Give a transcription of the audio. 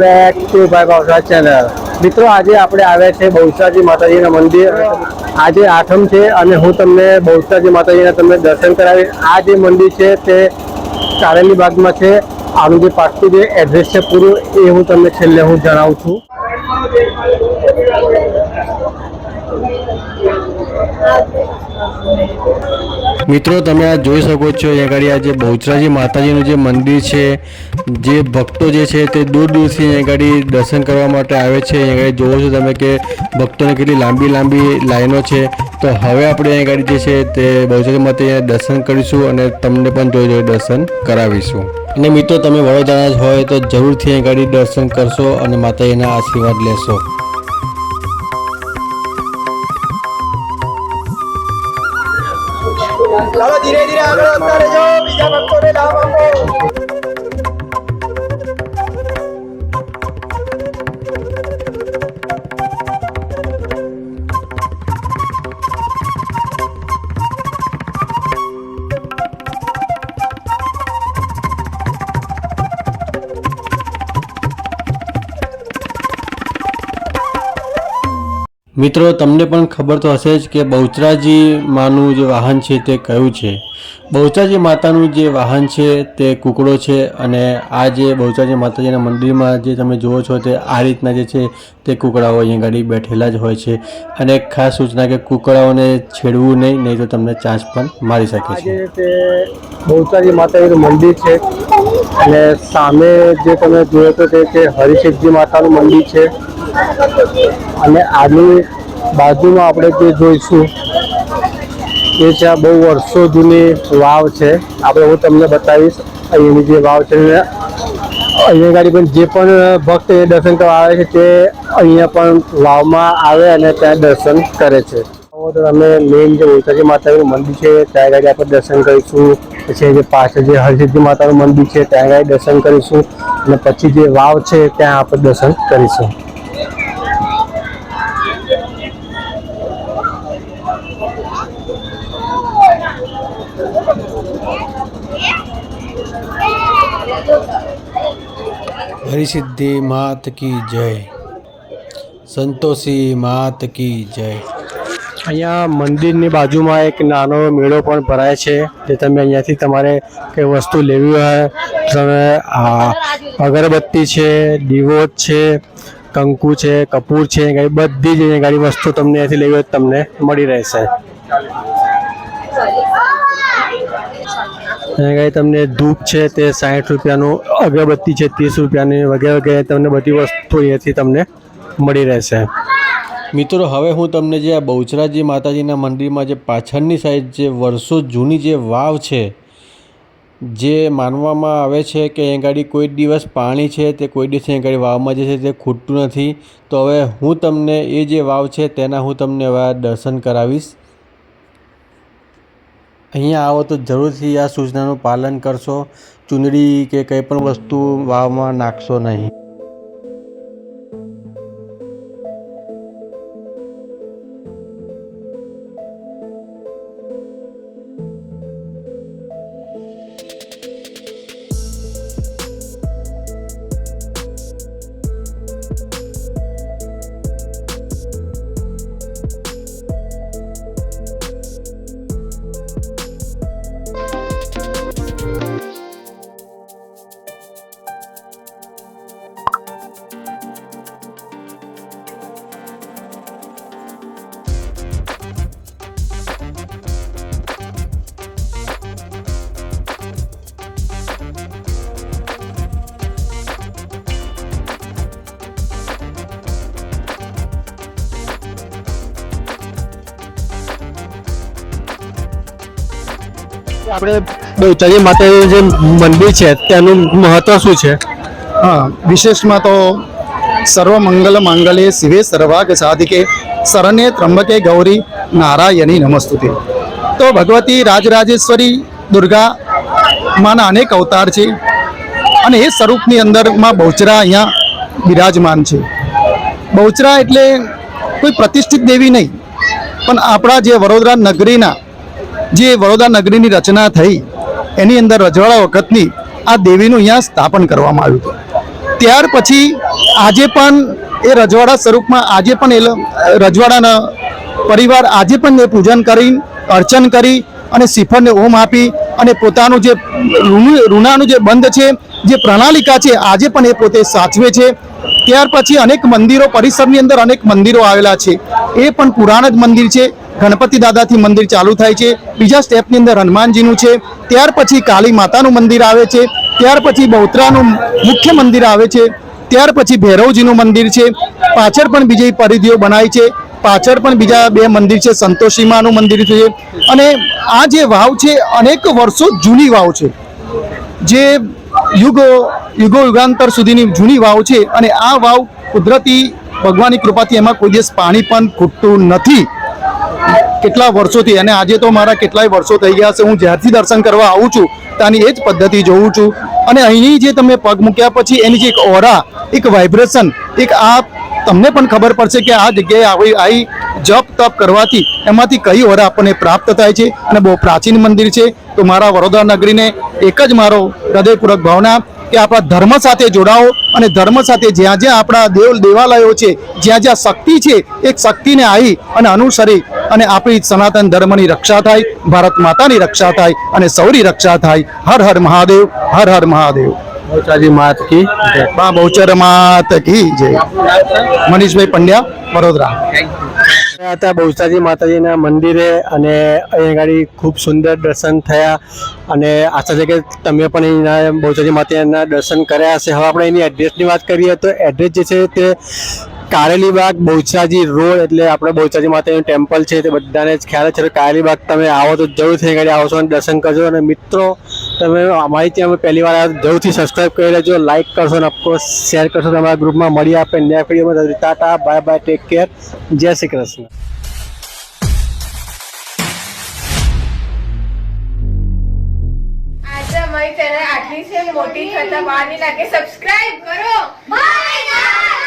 Back to ભાઈ ભાવસાદ channel મિત્રો, આજે આપણે આવ્યા છે બહુસાજી માતાજીના મંદિર. આજે આઠમ છે અને હું તમને બહુસાજી માતાજીના તમને દર્શન કરાવી આ જે મંદિર છે તે કારેલી બાગમાં છે. આનું જે પાકું જે એડ્રેસ છે પૂરું એ હું તમને છેલ્લે હું જણાવું છું. મિત્રો, તમે આ જોઈ શકો છો, અહીંયા આગળ આ જે બહુચરાજી માતાજીનું જે મંદિર છે જે ભક્તો જે છે તે દૂર દૂરથી અહીંયા આગળ દર્શન કરવા માટે આવે છે. અહીંયા આગળ જોવો છો તમે કે ભક્તોને કેટલી લાંબી લાંબી લાઈનો છે. તો હવે આપણે અહીંયા આગળ જે છે તે બહુચરાજી અહીંયા દર્શન કરીશું અને તમને પણ જોઈ જોઈ દર્શન કરાવીશું. અને મિત્રો તમે વડોદરા જ હોય તો જરૂરથી અહીંયા આગળ દર્શન કરશો અને માતાજીના આશીર્વાદ લેશો. ચાલો ધીરે ધીરે આગળ વધતા રહેજો. બીજા ભક્તોને લાભ આપો મિત્રો, તમને પણ ખબર તો હશે જ કે બહુચરાજી માનું જે વાહન છે તે કયું છે? બહુચરાજી માતાનું જે વાહન છે તે કુકડો છે અને આ જે બહુચરાજી માતાજીના મંદિરમાં જે તમે જુઓ છો તે આ રીતના જે છે તે કુકડાઓ અહીંયા ગાડી બેઠેલા જ હોય છે અને ખાસ સૂચના કે કુકડાઓને છેડવું નહીં નહીં તો તમને ચાંચ પણ મારી શકે છે. બહુચરાજી માતાજીનું મંદિર છે અને સામે જે તમે જોયો તો તે છે માતાનું મંદિર છે. અને આની બાજુમાં આપણે જે જોઈશું, એ છે આ બહુ વર્ષો જૂની વાવ છે. આપણે હું તમને બતાવીશ, અહીંની જે વાવ છે અહીંયા ગાડી પણ જે પણ ભક્ત એ દર્શન કરવા આવે છે, તે અહીંયા પણ વાવમાં આવે અને ત્યાં દર્શન કરે છે. અમે મેઇન જે ઉલતાજી માતાનું મંદિર છે, ત્યાં ગાડી આપણે દર્શન કરીશું. પછી જે પાછળ જે હરસિદ્ધિ માતાનું મંદિર છે, ત્યાં ગાડી દર્શન કરીશું. અને પછી જે વાવ છે, ત્યાં આપણે દર્શન કરીશું. હરિસિદ્ધિ માત કી જય. સંતોષી માત કી જય. અહીંયા મંદિરની બાજુમાં એક નાનો મેળો પણ ભરાય છે, જે તમે અહીંયાથી તમારે કઈ વસ્તુ લેવી હોય, તમે અગરબત્તી છે દીવો છે, કંકુ છે, કપૂર છે બધી જ વસ્તુ તમને અહીંયાથી લેવી હોય તમને મળી રહેશે. અહીંયા તમને ધૂપ છે તે સાઠ રૂપિયાનું, અગરબત્તી છે ત્રીસ રૂપિયાની, વગેરે વગેરે તમને બધી વસ્તુ અહીંયાથી તમને મળી રહેશે. મિત્રો, હવે હું તમને જે આ બહુચરાજી માતાજીના મંદિરમાં જે પાછળની સાઈડ જે વર્ષો જૂની જે વાવ છે, જે માનવામાં આવે છે કે અહીં કોઈ દિવસ પાણી છે, તે કોઈ દિવસ અહીં ગાડી વાવમાં જે છે તે ખૂટતું નથી. તો હવે હું તમને એ જે વાવ છે તેના હું તમને હવે દર્શન કરાવીશ. અહીંયા આવો તો જરૂરથી આ સૂચનાનું પાલન કરશો. ચૂંદડી કે કંઈ પણ વસ્તુ વાવમાં નાખશો નહીં. આપણે બહુચરાજી માતાનું જે મંદિર છે, તેનું મહત્વ શું છે? હા, વિશેષમાં તો સર્વ મંગલ મંગલે શિવે સર્વાગ સાધિકે, શરણે ત્રંબકે ગૌરી નારાયણી નમસ્તુતિ. તો ભગવતી રાજરાજેશ્વરી દુર્ગા માના અનેક અવતાર છે અને એ સ્વરૂપની અંદરમાં બહુચરા અહીંયા બિરાજમાન છે. બહુચરા એટલે કોઈ પ્રતિષ્ઠિત દેવી નહીં, પણ આપણા જે વડોદરા નગરીના જે વડોદરા નગરીની રચના થઈ, એની અંદર રજવાડા વખતની આ દેવીનું અહીંયા સ્થાપન કરવામાં આવ્યું હતું. ત્યાર પછી આજે પણ એ રજવાડા સ્વરૂપમાં આજે પણ એ રજવાડાના પરિવાર આજે પણ એ પૂજન કરી, અર્ચન કરી અને શિફળને ઓમ આપી અને પોતાનું જે ઋણાનું જે બંધ છે, જે પ્રણાલિકા છે, આજે પણ એ પોતે સાચવે છે. ત્યાર પછી અનેક મંદિરો, પરિસરની અંદર અનેક મંદિરો આવેલા છે. એ પણ પુરાણ જ મંદિર છે. ગણપતિ દાદાથી મંદિર ચાલુ થાય છે. બીજા સ્ટેપની અંદર હનુમાનજીનું છે. ત્યાર પછી કાળી માતાનું મંદિર આવે છે. ત્યાર પછી બહુત્રાનું મુખ્ય મંદિર આવે છે. ત્યાર પછી ભૈરવજીનું મંદિર છે. પાછળ પણ બીજી પરિધિઓ બનાવી છે. પાછળ પણ બીજા બે મંદિર છે. સંતોષીમાનું મંદિર છે. અને આ જે વાવ છે, અનેક વર્ષો જૂની વાવ છે. જે યુગો યુગો યુગાંતર સુધીની જૂની વાવ છે. અને આ વાવ કુદરતી ભગવાનની કૃપાથી એમાં કોઈ દિવસ પાણી પણ ખૂટતું નથી. કેટલા વર્ષોથી અને આજે તો મારા કેટલાય વર્ષો થઈ ગયા છે. હું જ્યારથી દર્શન કરવા આવું છું, ત્યાંની એ જ પદ્ધતિ જોઉં છું. અને અહીંની જે તમે પગ મૂક્યા પછી એની જે એક ઓરા એક વાઇબ્રેશન એક આ તમને પણ ખબર પડશે કે આ જગ્યાએ આવી આવી જપ તપ કરવાથી એમાંથી કઈ ઓરા આપણને પ્રાપ્ત થાય છે. અને બહુ પ્રાચીન મંદિર છે. તો મારા વડોદરા નગરીને એક જ મારો હૃદયપૂર્વક ભાવના કે આપણા ધર્મ સાથે જોડાઓ અને ધર્મ સાથે જ્યાં જ્યાં આપણા દેવ દેવાલયો છે, જ્યાં જ્યાં શક્તિ છે, એક શક્તિને આવી અને અનુસરી અને આપણી સનાતન ધર્મની રક્ષા થાય ભારત માતાની રક્ષા થાય અને સૌની રક્ષા થાય. હર હર મહાદેવ હર હર મહાદેવ. બહુચરાજી માત કી. મા બહુચર માત કી જય. મનીષભાઈ પંડ્યા વડોદરા. હતા બહુચરાજી માતાજીના મંદિરે અને અહીંયા આગળ ખૂબ સુંદર દર્શન થયા. અને આશા છે કે તમે પણ અહીંના બહુચાજી માતાજીના દર્શન કર્યા હશે. હવે આપણે એની એડ્રેસની વાત કરીએ તો એડ્રેસ જે છે તે કારેલીબાગ બહુચાજી રોડ એટલે આપણે બહુચાજી માતાનું ટેમ્પલ છે તે બધાને જ ખ્યાલ છે. કારેલીબાગ તમે આવો તો જરૂરથી આગળ આવશો અને દર્શન કરજો. અને મિત્રો, તમે અમારી ત્યાં પહેલી વાર આવ્યા જરૂરથી સબસ્ક્રાઈબ કરી લેજો લાઇક કરશો અને અફકોર્સ શેર કરશો. તમારા ગ્રુપમાં મળી આપણે નેક્સ્ટ વિડીયોમાં tata bye bye take care જય શ્રી કૃષ્ણ. આટલી છે. મોટી થતા લાગે. સબસ્ક્રાઇબ કરો. બાય